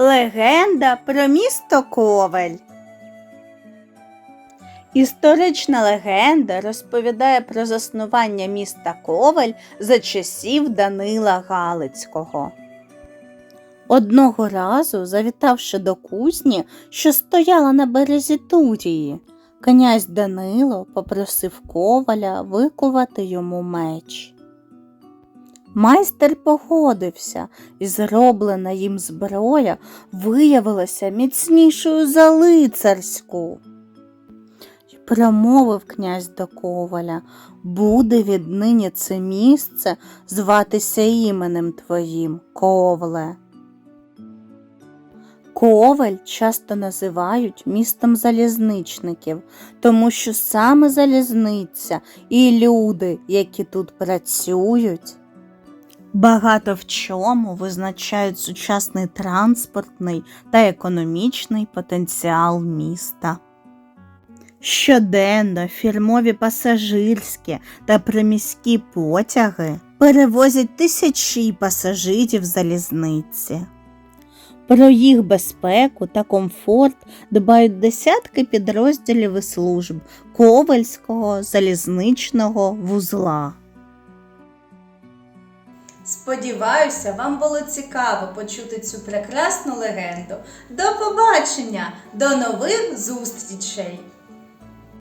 Легенда про місто Ковель. Історична легенда розповідає про заснування міста Ковель за часів Данила Галицького. Одного разу, завітавши до кузні, що стояла на березі Турії, князь Данило попросив коваля викувати йому меч. Майстер погодився, і зроблена їм зброя виявилася міцнішою за лицарську. Промовив князь до коваля, буде віднині це місце зватися іменем твоїм, ковле. Ковель часто називають містом залізничників, тому що саме залізниця і люди, які тут працюють, багато в чому визначають сучасний транспортний та економічний потенціал міста. Щоденно фірмові пасажирські та приміські потяги перевозять тисячі пасажирів залізниці. Про їх безпеку та комфорт дбають десятки підрозділів і служб Ковальського залізничного вузла. Сподіваюся, вам було цікаво почути цю прекрасну легенду. До побачення, до нових зустрічей!